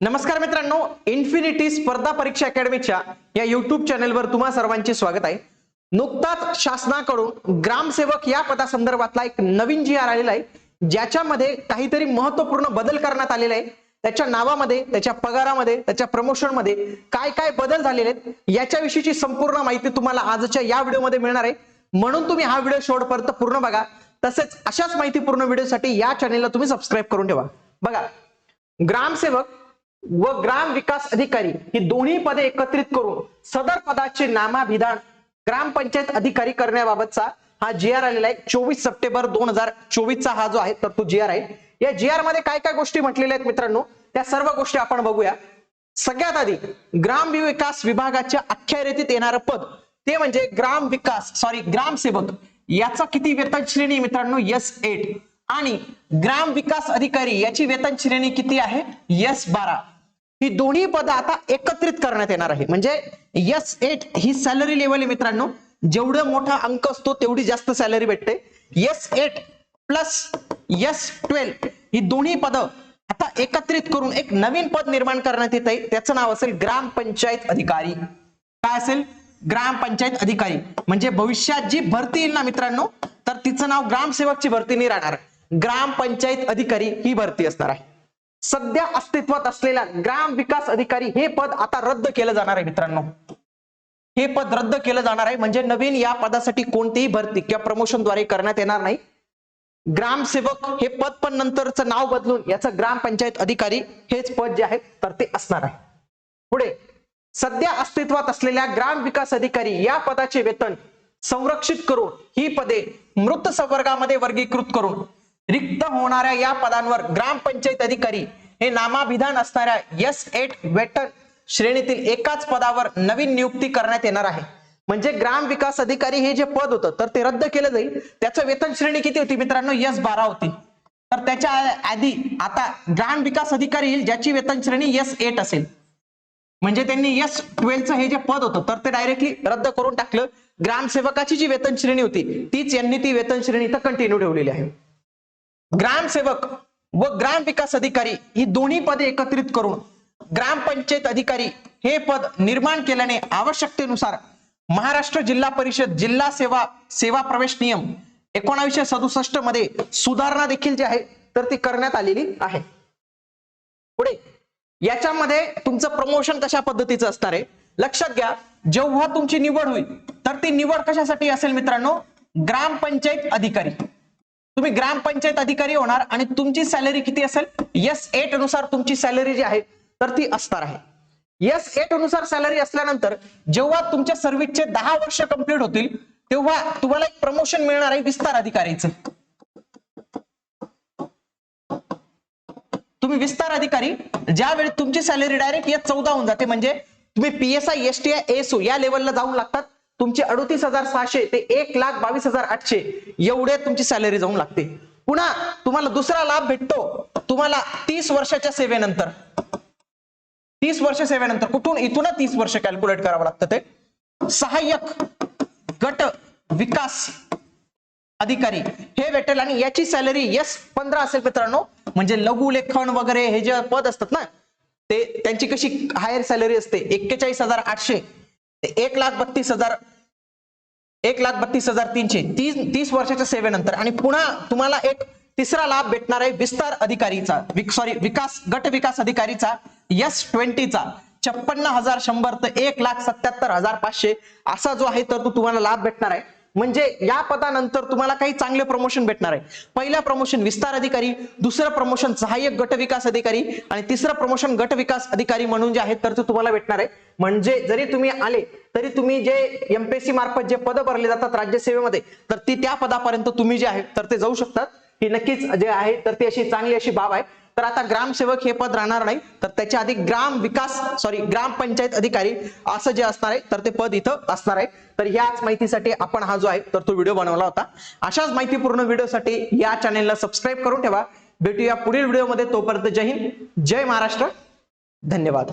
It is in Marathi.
नमस्कार मित्रांनो इन्फिनिटी स्पर्धा परीक्षा अकॅडमीच्या या युट्यूब चॅनेलवर तुम्हा सर्वांचे स्वागत आहे. नुकताच शासनाकडून ग्रामसेवक या पदासंदर्भातला एक नवीन जी आर आलेला आहे ज्याच्यामध्ये काहीतरी महत्त्वपूर्ण बदल करण्यात आलेला आहे. त्याच्या नावामध्ये त्याच्या पगारामध्ये त्याच्या प्रमोशनमध्ये काय काय बदल झालेले आहेत याच्याविषयीची संपूर्ण माहिती तुम्हाला आजच्या या व्हिडिओमध्ये मिळणार आहे. म्हणून तुम्ही हा व्हिडिओ शेवटपर्यंत पूर्ण बघा. तसेच अशाच माहितीपूर्ण व्हिडिओसाठी या चॅनेलला तुम्ही सबस्क्राईब करून ठेवा. बघा ग्रामसेवक व ग्राम विकास अधिकारी ही दोन्ही पदे एकत्रित करून सदर पदाचे नामाभिधान ग्रामपंचायत अधिकारी करण्याबाबतचा हा जी आर आलेला आहे. चोवीस सप्टेंबर दोन हजार चोवीसचा हा जो आहे तर तो जी आर आहे. या जी आरमध्ये काय काय गोष्टी म्हटलेल्या आहेत मित्रांनो त्या सर्व गोष्टी आपण बघूया. सगळ्यात आधी ग्राम विकास विभागाच्या अखत्यारीत येणारं पद ते म्हणजे ग्राम विकास सॉरी ग्रामसेवक याचा किती वेतन श्रेणी मित्रांनो? यस एट आणि ग्राम विकास अधिकारी याची वेतन श्रेणी किती आहे? यस बारा. ही दोन्ही पदं आता एकत्रित करण्यात येणार आहे. म्हणजे एस एट ही सॅलरी लेवल आहे मित्रांनो. जेवढं मोठा अंक असतो तेवढी जास्त सॅलरी भेटते. S eight plus S twelve ही दोन्ही पदं आता एकत्रित करून एक नवीन पद निर्माण करण्यात येत आहे त्याचं नाव असेल ग्रामपंचायत अधिकारी. काय असेल? ग्रामपंचायत अधिकारी. म्हणजे भविष्यात जी भरती येईल ना मित्रांनो तर तिचं नाव ग्रामसेवकची भरती नाही राहणार. ग्रामपंचायत अधिकारी ही भरती असणार आहे. सध्या अस्तित्वात असलेल्या ग्राम विकास अधिकारी हे पद आता रद्द केलं जाणार आहे मित्रांनो. हे पद रद्द केलं जाणार आहे. म्हणजे नवीन या पदासाठी कोणतीही भरती किंवा प्रमोशनद्वारे करण्यात येणार नाही. ग्रामसेवक हे पद पण नंतरचं नाव बदलून याचं ग्रामपंचायत अधिकारी हेच पद जे आहे तर ते असणार आहे. पुढे सध्या अस्तित्वात असलेल्या ग्राम विकास अधिकारी या पदाचे वेतन संरक्षित करून ही पदे मृत संवर्गामध्ये वर्गीकृत करून रिक्त होणाऱ्या या पदांवर ग्रामपंचायत अधिकारी हे नामाभिधान असणाऱ्या एस एट वेतन श्रेणीतील एकाच पदावर नवीन नियुक्ती करण्यात येणार आहे. म्हणजे ग्राम विकास अधिकारी हे जे पद होतं तर ते रद्द केलं जाईल. त्याचं वेतन श्रेणी किती होती मित्रांनो? यस बारा होती. तर त्याच्या आधी आता ग्राम विकास अधिकारी येईल ज्याची वेतन श्रेणी यस एट असेल. म्हणजे त्यांनी यस ट्वेल्वचं हे जे पद होतं तर ते डायरेक्टली रद्द करून टाकलं. ग्रामसेवकाची जी वेतन श्रेणी होती तीच यांनी ती वेतन श्रेणी इथं कंटिन्यू ठेवलेली आहे. ग्रामसेवक व ग्राम विकास अधिकारी ही दोन्ही पदे एकत्रित करून ग्रामपंचायत अधिकारी हे पद निर्माण केल्याने आवश्यकतेनुसार महाराष्ट्र जिल्हा परिषद जिल्हा सेवा सेवा प्रवेश नियम एकोणाशे सदुसष्टमध्ये सुधारणा देखील जी आहे तर ती करण्यात आलेली आहे. पुढे याच्यामध्ये तुमचं प्रमोशन कशा पद्धतीचं असणार आहे? लक्षात घ्या जेव्हा तुमची निवड होईल तर ती निवड कशासाठी असेल मित्रांनो? ग्रामपंचायत अधिकारी. तुम्ही ग्रामपंचायत अधिकारी होणार आणि तुमची सॅलरी किती असेल? एस एटनुसार तुमची सॅलरी जी आहे तर ती असणार आहे. एस एटनुसार सॅलरी असल्यानंतर जेव्हा तुमच्या सर्व्हिसचे दहा वर्ष कंप्लीट होतील तेव्हा तुम्हाला एक प्रमोशन मिळणार आहे विस्तार अधिकारीचं. तुम्ही विस्तार अधिकारी ज्यावेळी तुमची सॅलरी डायरेक्ट या चौदा होऊन जाते म्हणजे तुम्ही PSI S T I SO या लेवलला जाऊन लागतात तुमचे अडोतीस हजार सहाशे ते एक लाख बावीस हजार आठशे एवढे तुमची सॅलरी जाऊन लागते. पुन्हा तुम्हाला दुसरा लाभ भेटतो. तुम्हाला तीस वर्षाच्या सेवेनंतर. तीस वर्ष सेवेनंतर. कुठून? इथून तीस वर्ष कॅल्क्युलेट करावं लागतं ते. सहाय्यक गट विकास अधिकारी हे भेटेल आणि याची सॅलरी यस पंधरा असेल मित्रांनो. म्हणजे लघु लेखन वगैरे हे जे पद असतात ना ते त्यांची कशी हायर सॅलरी असते? एक्केचाळीस हजार आठशे. एक लाख बत्तीस हजार एक लाख बत्तीस हजार तीनशे तीस तीस वर्षाच्या सेवेनंतर आणि पुन्हा तुम्हाला एक तिसरा लाभ भेटणार आहे विस्तार अधिकारीचा सॉरी विकास गट विकास अधिकारीचा यस ट्वेंटीचा. छप्पन्न हजार शंभर तर एक लाख सत्याहत्तर हजार पाचशे. असा जो आहे तर तो तुम्हाला लाभ भेटणार आहे. म्हणजे या पदानंतर तुम्हाला काही चांगले प्रमोशन भेटणार आहे. पहिला प्रमोशन विस्तार अधिकारी दुसरं प्रमोशन सहाय्यक गट विकास अधिकारी आणि तिसरं प्रमोशन गट विकास अधिकारी म्हणून जे आहेत तर ते तुम्हाला भेटणार आहे. म्हणजे जरी तुम्ही आले तरी तुम्ही जे एमपीएससी मार्फत जे पद भरले जातात राज्यसेवेमध्ये तर ती त्या पदापर्यंत तुम्ही जे आहे तर ते जाऊ शकतात. ही नक्कीच जे आहे तर ती अशी चांगली अशी बाब आहे. तर आता ग्रामसेवक हे पद राहणार नाही. तर त्याच्या आधी ग्राम विकास सॉरी ग्रामपंचायत अधिकारी असं जे असणार आहे तर ते पद इथं असणार आहे. तर याच माहितीसाठी आपण हा जो आहे तर तो व्हिडिओ बनवला होता. अशाच माहितीपूर्ण व्हिडिओसाठी या चॅनेलला सबस्क्राईब करून ठेवा. भेटूया पुढील व्हिडिओमध्ये. तोपर्यंत जय हिंद जय महाराष्ट्र. धन्यवाद.